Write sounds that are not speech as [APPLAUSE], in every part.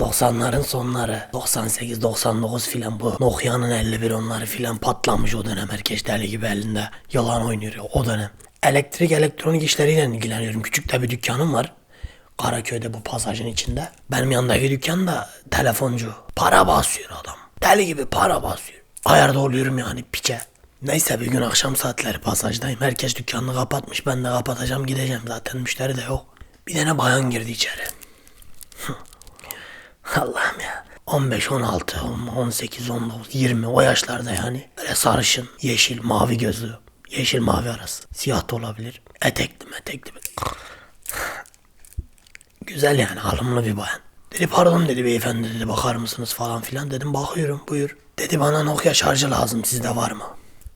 90'ların sonları 98-99 filan bu Nokia'nın 51 onları filan patlamış o dönem herkes deli gibi elinde yalan oynuyor o dönem. Elektrik elektronik işleriyle ilgileniyorum. Küçük de bir dükkanım var. Karaköy'de bu pasajın içinde. Benim yanındaki dükkan da telefoncu. Para basıyor adam. Deli gibi para basıyor. Ayarda oluyorum yani piçe. Neyse bir gün akşam saatleri pasajdayım. Herkes dükkanını kapatmış. Ben de kapatacağım gideceğim. Zaten müşteri de yok. Bir tane bayan girdi içeri. Allah'ım ya. 15, 16, 18, 19, 20 o yaşlarda yani. Böyle sarışın, yeşil, mavi gözlü. Yeşil mavi arası. Siyah da olabilir. Etekli metekli. Güzel yani alımlı bir bayan. Dedi pardon dedi beyefendi dedi bakar mısınız falan filan dedim bakıyorum buyur. Dedi bana Nokia şarjı lazım sizde var mı?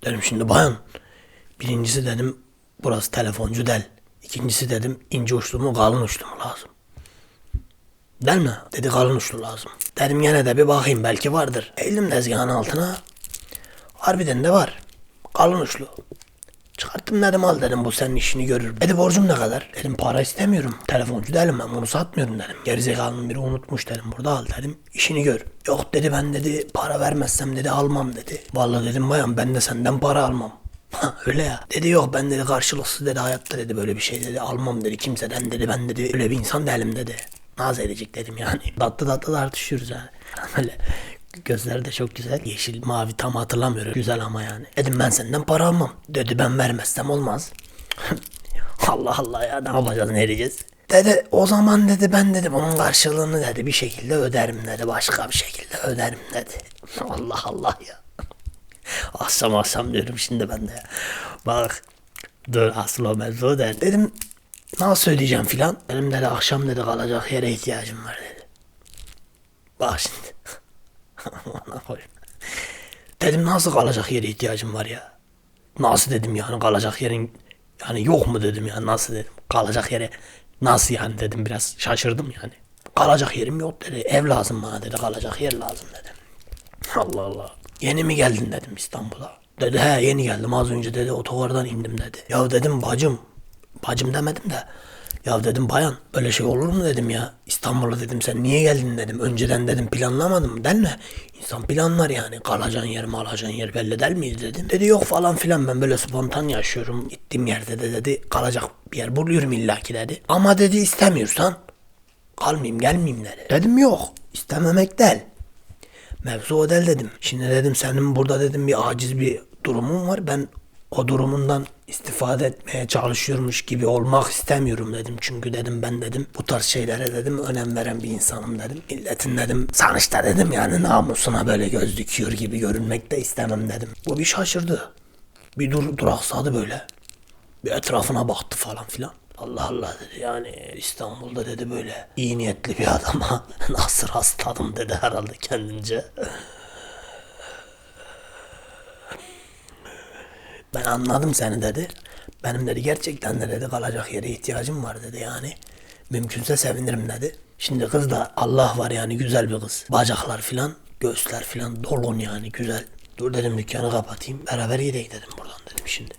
Dedim şimdi bayan. Birincisi dedim burası telefoncu del. İkincisi dedim ince uçlu mu kalın uçlu mu lazım. Değil mi? Dedi kalın uçlu lazım. Dedim gene de bir bakayım belki vardır. Eğildim tezgahın altına. Harbiden de var. Kalın uçlu. Çıkarttım dedim al dedim bu senin işini görür. Dedi borcum ne kadar? Dedim para istemiyorum. Telefoncu değilim ben bunu satmıyorum dedim. Gerizekalının biri unutmuş dedim burada al dedim. işini gör. Yok dedi ben dedi para vermezsem dedi almam dedi. Vallahi dedim bayan ben de senden para almam. Ha, [LAUGHS] Öyle ya. Dedi yok ben dedi karşılıksız dedi hayatta dedi böyle bir şey dedi almam dedi kimseden dedi ben dedi öyle bir insan değilim dedi. Naz edecek dedim yani. [LAUGHS] Tatlı tatlı tartışıyoruz yani. [LAUGHS] Böyle gözleri de çok güzel. Yeşil mavi tam hatırlamıyorum. Güzel ama yani. Dedim ben senden para almam. Dedi ben vermezsem olmaz. [LAUGHS] Allah Allah ya ne yapacağız ne edeceğiz? Dedi o zaman dedi ben dedi bunun karşılığını dedi bir şekilde öderim dedi. Başka bir şekilde öderim dedi. Allah Allah ya. Akşam akşam diyorum şimdi ben de ya. Bak dur asıl o mevzu der. Dedim nasıl ödeyeceğim filan. Benim dedi akşam dedi kalacak yere ihtiyacım var dedi. Bak şimdi. [LAUGHS] Dedim nasıl kalacak yere ihtiyacım var ya. Nasıl dedim yani kalacak yerin yani yok mu dedim ya nasıl dedim kalacak yere nasıl yani dedim biraz şaşırdım yani. Kalacak yerim yok dedi. Ev lazım bana dedi kalacak yer lazım dedim. Allah Allah. Yeni mi geldin dedim İstanbul'a. Dedi he yeni geldim az önce dedi otogardan indim dedi. Ya dedim bacım. Bacım demedim de. Ya dedim bayan böyle şey olur mu dedim ya. İstanbul'a dedim sen niye geldin dedim. Önceden dedim planlamadın mı mi? İnsan planlar yani. Kalacağın yer mi alacağın yer belli değil miydi dedim. Dedi yok falan filan ben böyle spontan yaşıyorum. Gittiğim yerde de dedi kalacak bir yer buluyorum illaki dedi. Ama dedi istemiyorsan kalmayayım gelmeyeyim dedi. Dedim yok istememek değil. Mevzu o değil dedim. Şimdi dedim senin burada dedim bir aciz bir durumun var. Ben o durumundan istifade etmeye çalışıyormuş gibi olmak istemiyorum dedim. Çünkü dedim ben dedim bu tarz şeylere dedim önem veren bir insanım dedim. Milletin dedim sonuçta dedim yani namusuna böyle göz dikiyor gibi görünmek de istemem dedim. Bu bir şaşırdı. Bir dur duraksadı böyle. Bir etrafına baktı falan filan. Allah Allah dedi yani İstanbul'da dedi böyle iyi niyetli bir adama [LAUGHS] nasıl rastladım dedi herhalde kendince. Ben anladım seni dedi. Benim dedi gerçekten de dedi kalacak yere ihtiyacım var dedi yani. Mümkünse sevinirim dedi. Şimdi kız da Allah var yani güzel bir kız. Bacaklar filan, göğüsler filan dolgun yani güzel. Dur dedim dükkanı kapatayım. Beraber gidelim dedim buradan dedim şimdi.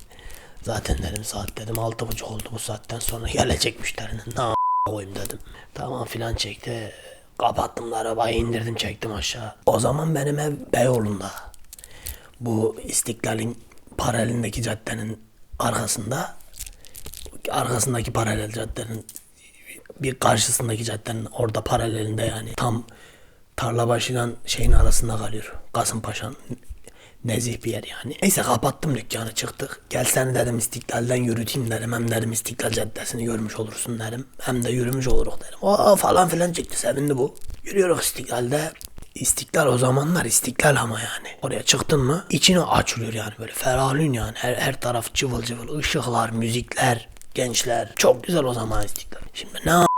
Zaten dedim saat dedim altı buçuk oldu bu saatten sonra gelecek müşterinin. Ne koyayım dedim. Tamam filan çekti. Kapattım da arabayı indirdim çektim aşağı. O zaman benim ev Beyoğlu'nda. Bu İstiklal'in paralelindeki caddenin arkasında arkasındaki paralel caddenin bir karşısındaki caddenin orada paralelinde yani tam Tarlabaşı'yla şeyin arasında kalıyor. Kasımpaşa'nın nezih bir yer yani. Neyse kapattım dükkanı çıktık. Gel seni dedim İstiklal'den yürüteyim dedim. Hem dedim İstiklal Caddesi'ni görmüş olursun dedim. Hem de yürümüş oluruz dedim. O falan filan çıktı sevindi bu. Yürüyoruz İstiklal'de. İstiklal o zamanlar istiklal ama yani. Oraya çıktın mı içine açılıyor yani böyle ferahlıyorsun yani. Her, her taraf cıvıl cıvıl ışıklar, müzikler, gençler. Çok güzel o zaman istiklal. Şimdi ne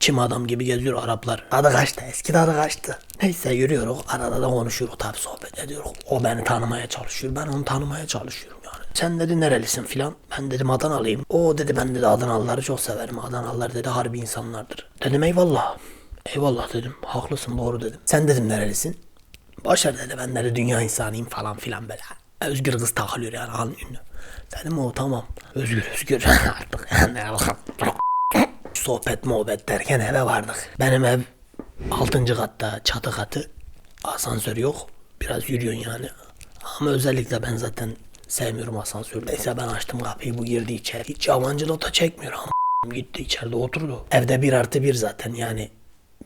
çim adam gibi geziyor Araplar. Adı kaçtı eski tadı kaçtı. Neyse yürüyoruz arada da konuşuyoruz tabi sohbet ediyoruz. O beni tanımaya çalışıyor ben onu tanımaya çalışıyorum yani. Sen dedi nerelisin filan. Ben dedim Adanalıyım. O dedi ben dedi Adanalıları çok severim. Adanalılar dedi harbi insanlardır. Dedim eyvallah. Eyvallah dedim. Haklısın doğru dedim. Sen dedim nerelisin? Başar dedi ben dedi dünya insanıyım falan filan böyle. Özgür kız takılıyor yani an ünlü. Dedim o tamam. Özgür özgür [LAUGHS] artık yani. [LAUGHS] Sohbet muhabbet derken eve vardık. Benim ev Altıncı katta çatı katı asansör yok. Biraz yürüyorsun yani. Ama özellikle ben zaten sevmiyorum asansörü. Neyse ben açtım kapıyı bu girdi içeri. Hiç yabancılık da çekmiyor ama [LAUGHS] gitti içeride oturdu. Evde bir artı bir zaten yani.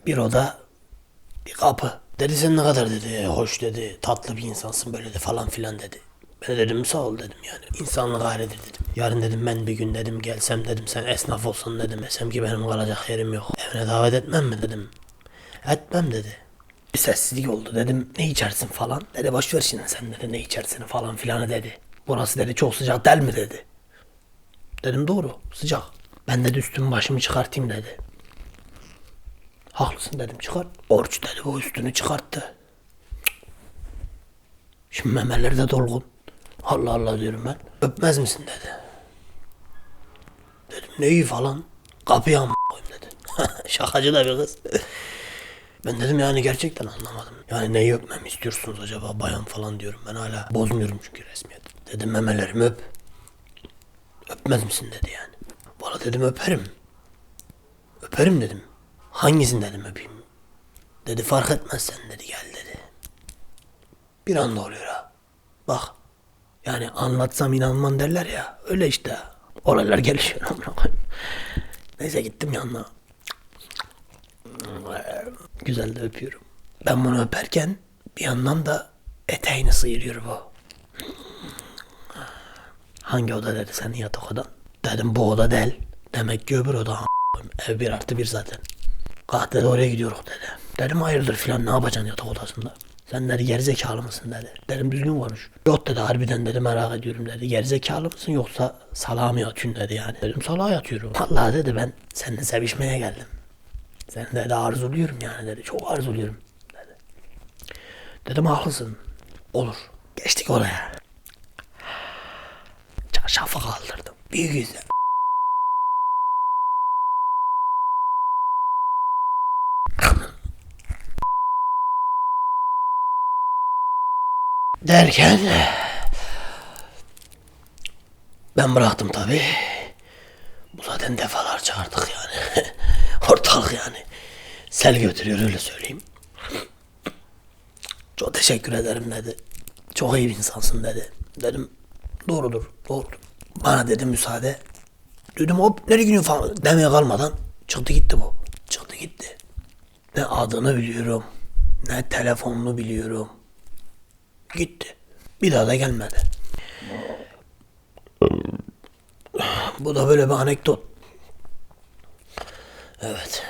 Bir oda bir kapı. Dedi sen ne kadar dedi. "E, Hoş dedi. Tatlı bir insansın böyle de falan filan dedi. Ben de dedim sağ ol dedim yani. İnsanlık halidir dedim. Yarın dedim ben bir gün dedim gelsem dedim sen esnaf olsan dedim. Desem ki benim kalacak yerim yok. Evine davet etmem mi dedim. Etmem dedi. Bir sessizlik oldu dedim ne içersin falan. Dedi boş ver şimdi sen dedi ne içersin falan filan dedi. Burası dedi çok sıcak del mi dedi. Dedim doğru sıcak. Ben dedi üstümü başımı çıkartayım dedi. Haklısın dedim çıkart. Borç dedi o üstünü çıkarttı. Şimdi memeleri de dolgun. Allah Allah diyorum ben. Öpmez misin dedi. Dedim neyi falan. Kapıya mı koyayım dedi. [LAUGHS] Şakacı da bir kız. Ben dedim yani gerçekten anlamadım. Yani neyi öpmemi istiyorsunuz acaba bayan falan diyorum. Ben hala bozmuyorum çünkü resmiyet. Dedim memelerimi öp. Öpmez misin dedi yani. Valla dedim öperim. Öperim dedim. Hangisini dedim öpeyim. Dedi fark etmez sen dedi gel dedi. Bir anda oluyor ha. Bak. Yani anlatsam inanman derler ya. Öyle işte. Olaylar gelişiyor amına. Neyse gittim yanına. Güzel de öpüyorum. Ben bunu öperken bir yandan da eteğini sıyırıyor bu. Hangi oda dedi senin yatak odan? Dedim bu oda değil. Demek ki öbür oda. Ev bir artı bir zaten. Kalk dedi oraya gidiyoruz dedi. Dedim hayırdır filan ne yapacaksın yatak odasında? Sen dedi gerizekalı mısın dedi. Dedim düzgün konuş. Yok dedi harbiden dedi merak ediyorum dedi. Gerizekalı mısın yoksa salağa mı yatıyorsun dedi yani. Dedim salağa yatıyorum. Vallahi dedi ben seninle sevişmeye geldim. Seni dedi arzuluyorum yani dedi. Çok arzuluyorum dedi. Dedim haklısın. Olur. Geçtik oraya. Çarşafı kaldırdım. Bir güzel. Derken ben bıraktım tabi. Bu zaten defalarca artık yani. [LAUGHS] Ortalık yani. Sel götürüyor öyle söyleyeyim. Çok teşekkür ederim dedi. Çok iyi bir insansın dedi. Dedim doğrudur doğrudur. Bana dedi müsaade. Dedim hop nereye gidiyorsun falan demeye kalmadan çıktı gitti bu. Çıktı gitti. Ne adını biliyorum ne telefonunu biliyorum. Gitti. Bir daha da gelmedi. Bu da böyle bir anekdot. Evet.